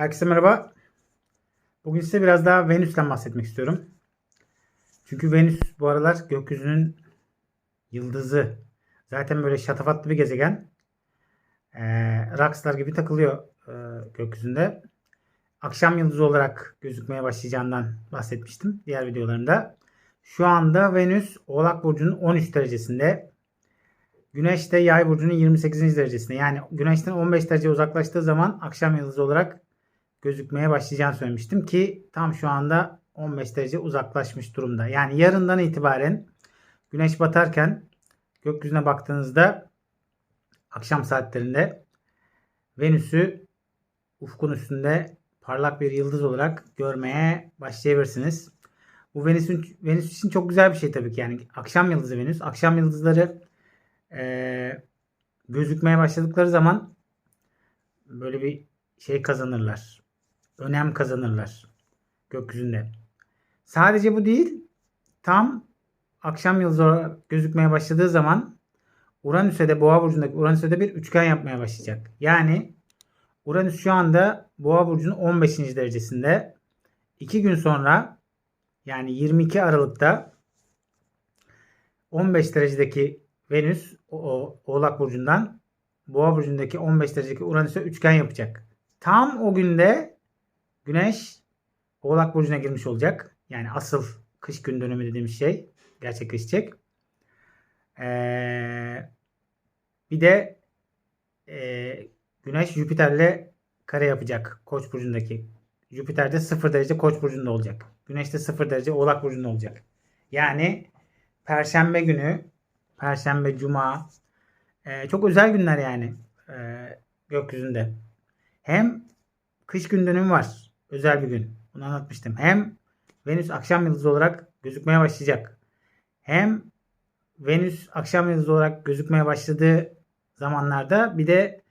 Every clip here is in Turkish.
Herkese merhaba. Bugün size biraz daha Venüs'ten bahsetmek istiyorum. Çünkü Venüs bu aralar gökyüzünün yıldızı. Zaten böyle şatafatlı bir gezegen. Ee, Rockstar gibi takılıyor e, gökyüzünde. Akşam yıldızı olarak gözükmeye başlayacağından bahsetmiştim diğer videolarımda. Şu anda Venüs Oğlak Burcu'nun 13 derecesinde. Güneş de Yay Burcu'nun 28. derecesinde. Yani Güneş'ten 15 derece uzaklaştığı zaman akşam yıldızı olarak gözükmeye başlayacağını söylemiştim ki tam şu anda 15 derece uzaklaşmış durumda. Yani yarından itibaren güneş batarken gökyüzüne baktığınızda akşam saatlerinde Venüs'ü ufkun üstünde parlak bir yıldız olarak görmeye başlayabilirsiniz. Bu Venüs'ün Venüs için çok güzel bir şey tabii ki. Yani akşam yıldızı Venüs. Akşam yıldızları e, gözükmeye başladıkları zaman böyle bir şey kazanırlar. Önem kazanırlar gökyüzünde. Sadece bu değil. Tam akşam yıldızı gözükmeye başladığı zaman Uranüs'e de Boğa burcundaki Uranüs'e de bir üçgen yapmaya başlayacak. Yani Uranüs şu anda Boğa burcunun 15. derecesinde. 2 gün sonra yani 22 Aralık'ta 15 derecedeki Venüs o, Oğlak burcundan Boğa burcundaki 15 derecedeki Uranüs'e üçgen yapacak. Tam o günde Güneş Oğlak burcuna girmiş olacak. Yani asıl kış gün dönümü dediğimiz şey gerçekleşecek. Ee, bir de e, Güneş Jüpiter'le kare yapacak Koç burcundaki. Jüpiter de 0 derece Koç burcunda olacak. Güneş de 0 derece Oğlak burcunda olacak. Yani Perşembe günü, Perşembe, Cuma e, çok özel günler yani e, gökyüzünde. Hem kış gün dönümü var. Özel bir gün. Bunu anlatmıştım. Hem Venüs akşam yıldızı olarak gözükmeye başlayacak. Hem Venüs akşam yıldızı olarak gözükmeye başladığı zamanlarda bir de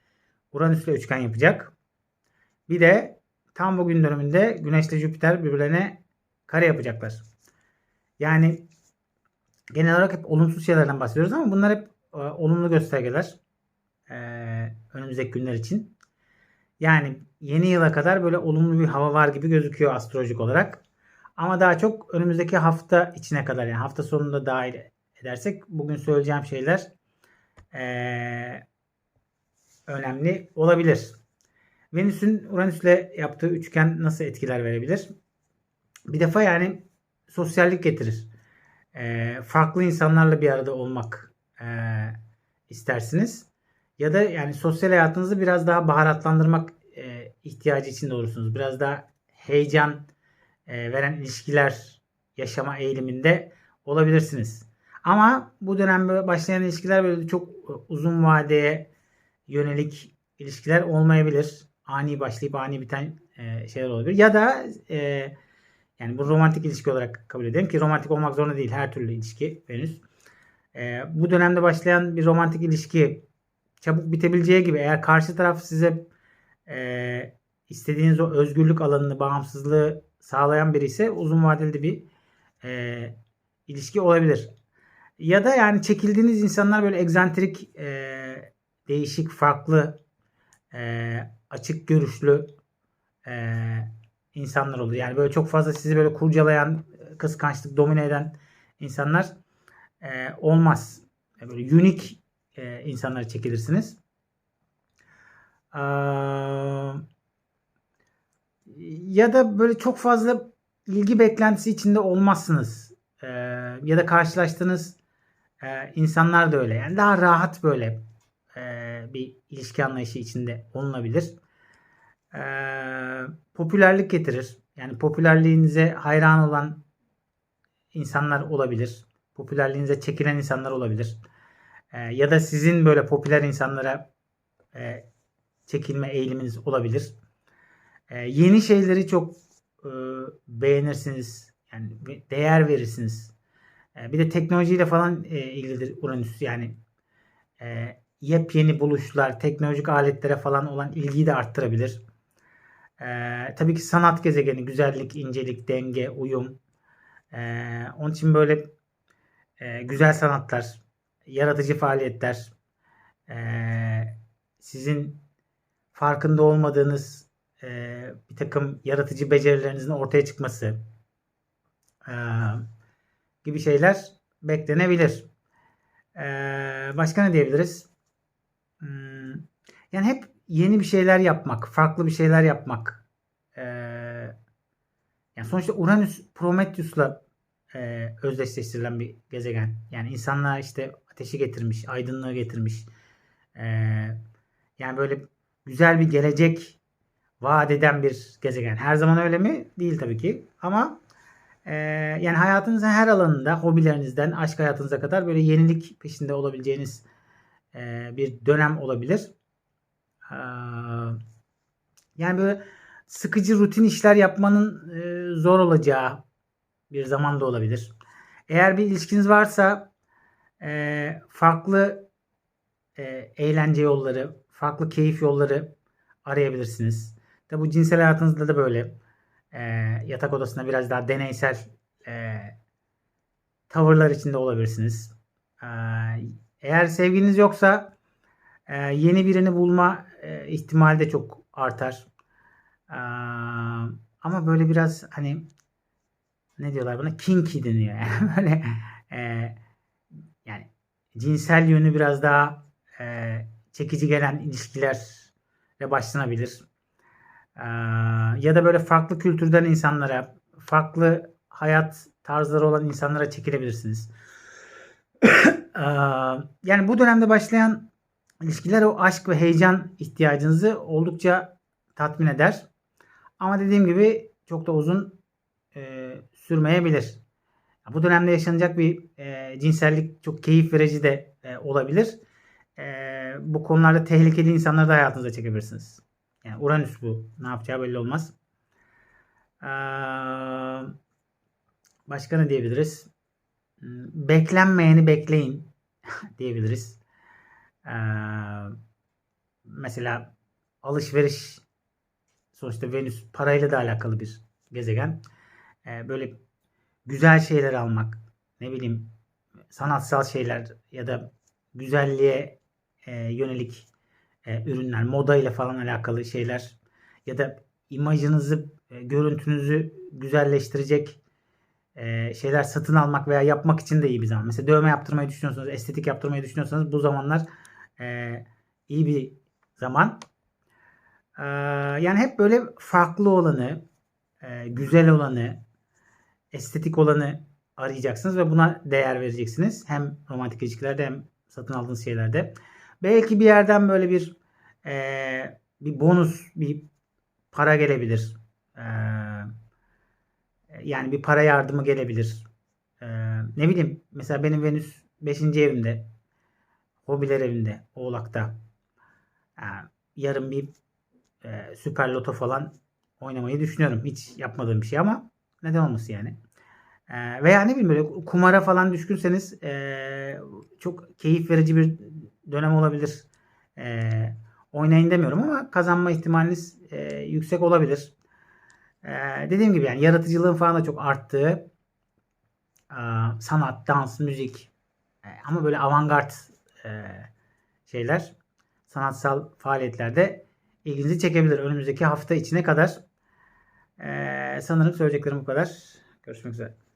Uranüs'le üçgen yapacak. Bir de tam bu gün dönümünde Güneş ile Jüpiter birbirlerine kare yapacaklar. Yani genel olarak hep olumsuz şeylerden bahsediyoruz ama bunlar hep e, olumlu göstergeler. E, önümüzdeki günler için. Yani yeni yıla kadar böyle olumlu bir hava var gibi gözüküyor astrolojik olarak. Ama daha çok önümüzdeki hafta içine kadar yani hafta sonunda dahil edersek bugün söyleyeceğim şeyler ee, önemli olabilir. Venüs'ün Uranüs'le yaptığı üçgen nasıl etkiler verebilir? Bir defa yani sosyallik getirir. E, farklı insanlarla bir arada olmak e, istersiniz. Ya da yani sosyal hayatınızı biraz daha baharatlandırmak e, ihtiyacı içinde olursunuz. Biraz daha heyecan e, veren ilişkiler yaşama eğiliminde olabilirsiniz. Ama bu dönemde başlayan ilişkiler böyle çok uzun vadeye yönelik ilişkiler olmayabilir. Ani başlayıp ani biten e, şeyler olabilir. Ya da e, yani bu romantik ilişki olarak kabul edelim ki romantik olmak zorunda değil her türlü ilişki Venüs. E, bu dönemde başlayan bir romantik ilişki çabuk bitebileceği gibi eğer karşı taraf size e, istediğiniz o özgürlük alanını, bağımsızlığı sağlayan biri ise uzun vadeli bir e, ilişki olabilir. Ya da yani çekildiğiniz insanlar böyle egzantrik, e, değişik, farklı, e, açık görüşlü e, insanlar olur. Yani böyle çok fazla sizi böyle kurcalayan, kıskançlık domine eden insanlar e, olmaz. Böyle unik e, insanlara çekilirsiniz. Ee, ya da böyle çok fazla ilgi beklentisi içinde olmazsınız. Ee, ya da karşılaştığınız e, insanlar da öyle. Yani daha rahat böyle e, bir ilişki anlayışı içinde olunabilir. Ee, popülerlik getirir. Yani popülerliğinize hayran olan insanlar olabilir. Popülerliğinize çekilen insanlar olabilir. Ee, ya da sizin böyle popüler insanlara e, çekilme eğiliminiz olabilir. Ee, yeni şeyleri çok e, beğenirsiniz. Yani değer verirsiniz. Ee, bir de teknolojiyle falan e, ilgilidir Uranüs. Yani e, yepyeni buluşlar, teknolojik aletlere falan olan ilgiyi de arttırabilir. Ee, tabii ki sanat gezegeni, güzellik, incelik, denge, uyum. Ee, onun için böyle e, güzel sanatlar, yaratıcı faaliyetler, e, sizin farkında olmadığınız e, bir takım yaratıcı becerilerinizin ortaya çıkması e, gibi şeyler beklenebilir. Başka ne diyebiliriz? Hmm, yani hep yeni bir şeyler yapmak, farklı bir şeyler yapmak. Yani sonuçta Uranüs Prometheus'la e, özdeşleştirilen bir gezegen. Yani insanlığa işte ateşi getirmiş, aydınlığı getirmiş. E, yani böyle güzel bir gelecek vaat eden bir gezegen. Her zaman öyle mi? Değil tabii ki. Ama e, yani hayatınızın her alanında, hobilerinizden aşk hayatınıza kadar böyle yenilik peşinde olabileceğiniz e, bir dönem olabilir. E, yani böyle sıkıcı rutin işler yapmanın e, zor olacağı bir zaman da olabilir. Eğer bir ilişkiniz varsa e, farklı e, eğlence yolları, farklı keyif yolları arayabilirsiniz. Tabi bu cinsel hayatınızda da böyle e, yatak odasında biraz daha deneysel e, tavırlar içinde olabilirsiniz. E, eğer sevginiz yoksa e, yeni birini bulma e, ihtimali de çok artar. E, ama böyle biraz hani ne diyorlar buna kinky deniyor yani böyle e, yani cinsel yönü biraz daha e, çekici gelen ilişkilerle başlanabilir. E, ya da böyle farklı kültürden insanlara, farklı hayat tarzları olan insanlara çekilebilirsiniz. e, yani bu dönemde başlayan ilişkiler o aşk ve heyecan ihtiyacınızı oldukça tatmin eder. Ama dediğim gibi çok da uzun e, sürmeyebilir. Bu dönemde yaşanacak bir e, cinsellik çok keyif verici de e, olabilir. E, bu konularda tehlikeli insanları da hayatınıza çekebilirsiniz. Yani Uranüs bu. Ne yapacağı belli olmaz. E, başka ne diyebiliriz? Hmm, beklenmeyeni bekleyin diyebiliriz. E, mesela alışveriş sonuçta Venüs parayla da alakalı bir gezegen. E, böyle güzel şeyler almak, ne bileyim sanatsal şeyler ya da güzelliğe e, yönelik e, ürünler, moda ile falan alakalı şeyler ya da imajınızı, e, görüntünüzü güzelleştirecek e, şeyler satın almak veya yapmak için de iyi bir zaman. Mesela dövme yaptırmayı düşünüyorsanız, estetik yaptırmayı düşünüyorsanız bu zamanlar e, iyi bir zaman. E, yani hep böyle farklı olanı, e, güzel olanı, estetik olanı arayacaksınız ve buna değer vereceksiniz. Hem romantik ilişkilerde hem satın aldığınız şeylerde. Belki bir yerden böyle bir e, bir bonus, bir para gelebilir. E, yani bir para yardımı gelebilir. E, ne bileyim mesela benim Venüs 5. evimde. Hobiler evinde. Oğlak'ta. E, yarın bir e, süper loto falan oynamayı düşünüyorum. Hiç yapmadığım bir şey ama neden olmasın yani. Ee, veya ne bileyim böyle kumara falan düşkünseniz e, çok keyif verici bir dönem olabilir. E, oynayın demiyorum ama kazanma ihtimaliniz e, yüksek olabilir. E, dediğim gibi yani yaratıcılığın falan da çok arttığı e, sanat, dans, müzik e, ama böyle avantgard e, şeyler sanatsal faaliyetlerde ilginizi çekebilir önümüzdeki hafta içine kadar. E, sanırım söyleyeceklerim bu kadar. Görüşmek üzere.